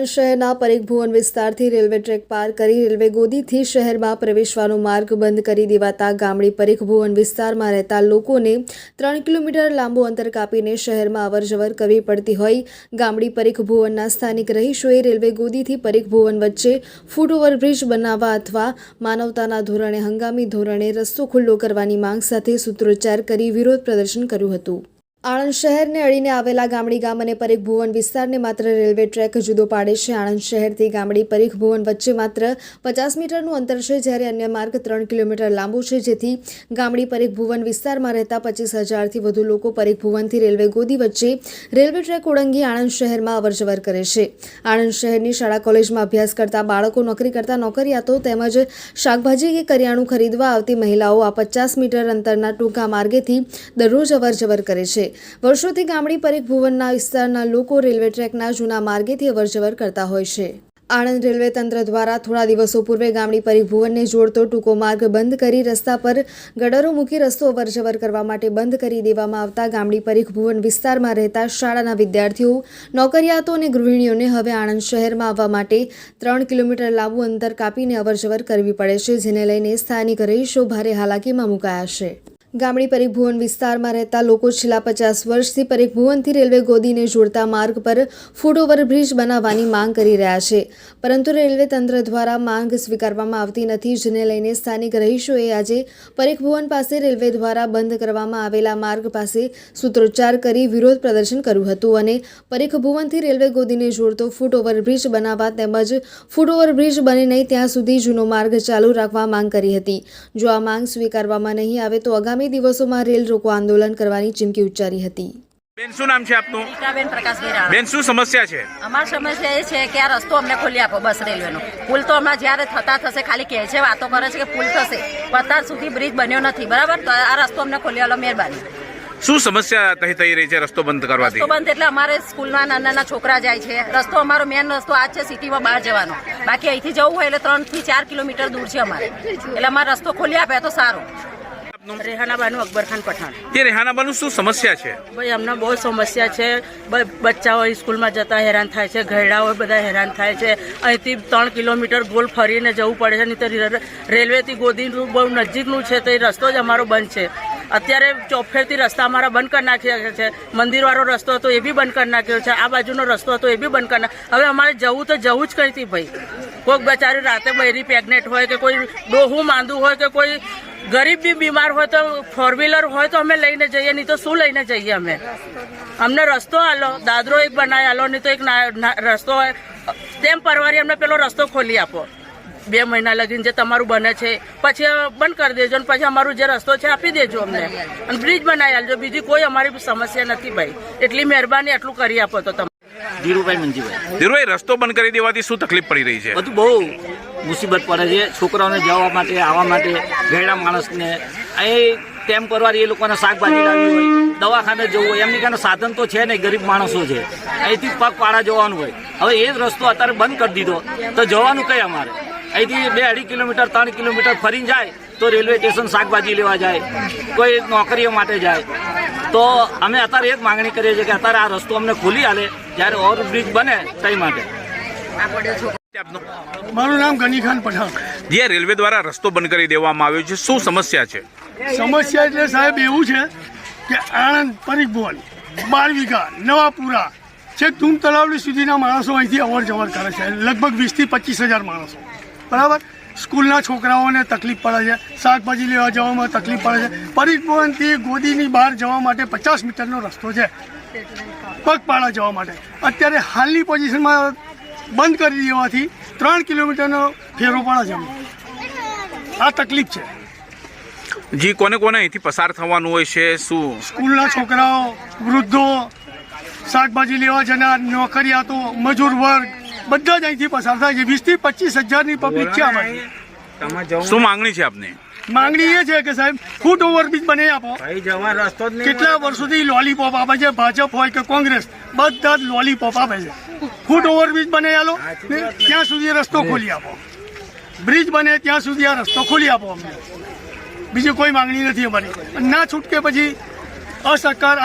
આણંદ શહેરના પરેખ ભુવન વિસ્તારથી railway track પાર કરી રેલવે ગોદીથી શહેરમાં પ્રવેશવાનો માર્ગ બંધ કરી દેવાતા ગામડી પરેખ ભુવન વિસ્તારમાં રહેતા લોકોને ત્રણ કિલોમીટર લાંબુ અંતર કાપીને શહેરમાં અવરજવર કરવી પડતી હોય. ગામડી પરેખ ભુવનના સ્થાનિક રહીશોએ રેલવે ગોદીથી પરેખ ભુવન વચ્ચે ફૂટ ઓવરબ્રિજ બનાવવા અથવા માનવતાના ધોરણે હંગામી ધોરણે રસ્તો ખુલ્લો કરવાની માંગ સાથે સૂત્રોચ્ચાર કરી વિરોધ પ્રદર્શન કર્યું હતું. આણંદ શહેરને અડીને આવેલા ગામડી ગામ અને પરીખ ભુવન વિસ્તારને માત્ર રેલવે ટ્રેક જુદો પાડે છે. આણંદ શહેરથી ગામડી પરીખ ભુવન વચ્ચે માત્ર પચાસ મીટરનું અંતર છે, જ્યારે અન્ય માર્ગ ત્રણ કિલોમીટર લાંબુ છે. જેથી ગામડી પરીખ ભુવન વિસ્તારમાં રહેતા પચીસ હજારથી વધુ લોકો પરીખ ભુવનથી રેલવે ગોદી વચ્ચે રેલવે ટ્રેક ઓળંગી આણંદ શહેરમાં અવરજવર કરે છે. આણંદ શહેરની શાળા કોલેજમાં અભ્યાસ કરતા બાળકો, નોકરી કરતા નોકરિયાતો તેમજ શાકભાજી કે કરિયાણું ખરીદવા આવતી મહિલાઓ આ પચાસ મીટર અંતરના ટૂંકા માર્ગેથી દરરોજ અવરજવર કરે છે. વર્ષોથી ગામડી પરીખ ભુવનના વિસ્તારના લોકો રેલવે ટ્રેકના જૂના માર્ગેથી અવરજવર કરતા હોય છે. આણંદ રેલવે તંત્ર દ્વારા થોડા દિવસો પૂર્વે ગામડી પરિભુવનને જોડતો ટૂંકો માર્ગ બંધ કરી રસ્તા પર ગડરો મૂકી રસ્તો અવરજવર કરવા માટે બંધ કરી દેવામાં આવતા ગામડી પરીખ ભુવન વિસ્તારમાં રહેતા શાળાના વિદ્યાર્થીઓ, નોકરિયાતો અને ગૃહિણીઓને હવે આણંદ શહેરમાં આવવા માટે ત્રણ કિલોમીટર લાંબુ અંતર કાપીને અવરજવર કરવી પડે છે, જેને લઈને સ્થાનિક રહીશો ભારે હાલાકીમાં મુકાયા છે. ગામડી પરિભુવન વિસ્તારમાં રહેતા લોકો છેલ્લા પચાસ વર્ષથી પરિભુવનથી રેલવે ગોદીને જોડતા માર્ગ પર ફૂટ ઓવરબ્રિજ બનાવવાની માંગ કરી રહ્યા છે. પરંતુ રેલવે તંત્ર દ્વારા માંગ સ્વીકારવામાં આવતી નથી, જેને લઈને સ્થાનિક રહીશોએ આજે પરિભુવન પાસે રેલવે દ્વારા બંધ કરવામાં આવેલા માર્ગ પાસે સૂત્રોચ્ચાર કરી વિરોધ પ્રદર્શન કર્યું હતું અને પરિભુવનથી રેલવે ગોદીને જોડતો ફૂટ ઓવરબ્રિજ બનાવવા તેમજ ફૂટ ઓવરબ્રિજ બને નહીં ત્યાં સુધી જૂનો માર્ગ ચાલુ રાખવા માંગ કરી હતી. જો આ માંગ સ્વીકારવામાં નહીં આવે તો આગામી દિવસોમાં રેલ રોકો આંદોલન કરવાની ચીમકી ઉચ્ચારી હતી. બેન શું નામ છે આપનું? બેન પ્રકાશ બેન શું સમસ્યા છે? અમાર સમસ્યા એ છે કે આ રસ્તો અમને ખોલી આપો બસ રેલવેનો. પુલ તો હમણાં જ્યારે થતા થશે ખાલી કહે છે વાતો કરે છે કે પુલ થશે. અત્યાર સુધી બ્રિજ બન્યો નથી બરાબર? તો આ રસ્તો અમને ખોલી આલો મહેરબાની. શું સમસ્યા થઈ થઈ રહી છે રસ્તો બંધ કરવાથી? રસ્તો બંધ એટલે અમારે સ્કૂલમાં નાના નાના છોકરા જાય છે. રસ્તો અમારો મેન રસ્તો આ છે સિટીમાં બહાર જવાનો. બાકી અહીંથી જવું હોય એટલે ત્રણથી ચાર કિલોમીટર દૂર છે અમારે. એટલે અમારે રસ્તો ખોલી આપે તો સારું. રેહાના બાનુ અકબરખાન પઠાણ. તે રેહાનાબાનું શું સમસ્યા છે? ભાઈ અમને બહુ સમસ્યા છે. બચ્ચાઓ સ્કૂલમાં જતા હેરાન થાય છે ઘરડાઓ બધા હેરાન થાય છે. અહીંથી ત્રણ કિલોમીટર ગોલ ફરીને જવું પડે છે નહીં તો રેલવેથી ગોદીનું બહુ નજીકનું છે તો એ રસ્તો જ અમારો બંધ છે. અત્યારે ચોફેરથી રસ્તા અમારા બંધ કરી નાખ્યા છે. મંદિરવાળો રસ્તો હતો એ બી બંધ કરી નાખ્યો છે. આ બાજુનો રસ્તો હતો એ બી બંધ કરી નાખ્યો હવે અમારે જવું તો જવું જ કંઈથી ભાઈ. કોઈક બચારી રાતે બૈરી પ્રેગ્નેન્ટ હોય કે કોઈ ડોહું માંદું હોય કે કોઈ ગરીબ બી બીમાર હોય તો ફોર વ્હીલર હોય તો અમે લઈને જઈએ, નહીં તો શું લઈને જઈએ અમે? અમને રસ્તો આલો, દાદરો એક બનાવી આલો, નહીં તો એક રસ્તો હોય. તેમ પરવારી અમને પેલો રસ્તો ખોલી આપો. બે મહિના લગીને જે તમારું બને છે, પછી બંધ કરી દેજો અને પછી અમારું જે રસ્તો છે આપી દેજો અમને. અને બ્રિજ બનાવી આલજો. બીજી કોઈ અમારી સમસ્યા નથી ભાઈ. એટલી મહેરબાની એટલું કરી આપો તો તમે ધીરુભાઈ મંજીભાઈ. ધીરુભાઈ રસ્તો બંધ કરી દેવાથી શું તકલીફ પડી રહી છે? બધું બહુ મુસીબત પડે છે. છોકરાઓને જવા માટે આવવા માટે ગયેલા માણસને. એ પરવાર એ લોકોને શાકભાજી લાવવી હોય દવાખાને જવું હોય એમની કારણે સાધન તો છે નહીં ગરીબ માણસો છે. અહીંથી પગપાળા જવાનું હોય. હવે એ જ રસ્તો અત્યારે બંધ કરી દીધો. તો જવાનું કઈ અમારે? અહીંથી બે અઢી કિલોમીટર ત્રણ કિલોમીટર ફરીને જાય તો રેલવે સ્ટેશન શાકભાજી લેવા જાય કોઈ નોકરીઓ માટે જાય. તો અમે અત્યારે એક માંગણી કરીએ છીએ કે અત્યારે આ રસ્તો અમને ખોલી આલે જ્યારે ઓવરબ્રિજ બને તે માટે. મારું નામ ગનીખાન પઠાણ. જે રેલવે દ્વારા રસ્તો બંધ કરી દેવામાં આવ્યો છે શું સમસ્યા છે? સમસ્યા એટલે સાહેબ એવું છે કે આણંદ પરિભવન બાર વીઘા નવાપુરા છેક ધૂમ તલાવડી સુધીના માણસો અહીંથી અવર જવર કરે છે. લગભગ વીસથી પચીસ હજાર માણસો. બરાબર? સ્કૂલના છોકરાઓને તકલીફ પડે છે શાકભાજી લેવા જવામાં તકલીફ પડે છે. પરિભવનથી ગોદીની બહાર જવા માટે પચાસ મીટરનો રસ્તો છે પગપાળા જવા માટે. અત્યારે હાલની પોઝિશનમાં બંધ કરી દેવાથી ત્રણ કિલોમીટરનો ફેરો પડે છે. આ તકલીફ છે. જી કોને કોને અહીંથી પસાર થવાનું હોય છે શું? સ્કૂલના છોકરાઓ વૃદ્ધો શાકભાજી લેવા જનાર નોકરિયાતો મજૂર વર્ગ બધા જ અહીંથી પસાર થાય છે. વીસથી પચીસ હજારની પબ્લિક છે આમાં શું માંગણી છે આપની? માંગણી એ છે કે સાહેબ ફૂટ ઓવરબ્રિજ બને આપો. કેટલા વર્ષોથી લોલીપોપ આપે છે ભાજપ હોય કે કોંગ્રેસ બધા જ લોલીપોપ આપે છે. ફૂટ ઓવરબ્રિજ બને આલો ત્યાં સુધી રસ્તો ખોલી આપો. બ્રિજ બને ત્યાં સુધી આ રસ્તો ખોલી આપો અમને. બીજી કોઈ માંગણી નથી અમારી. ના છૂટકે પછી અસહકાર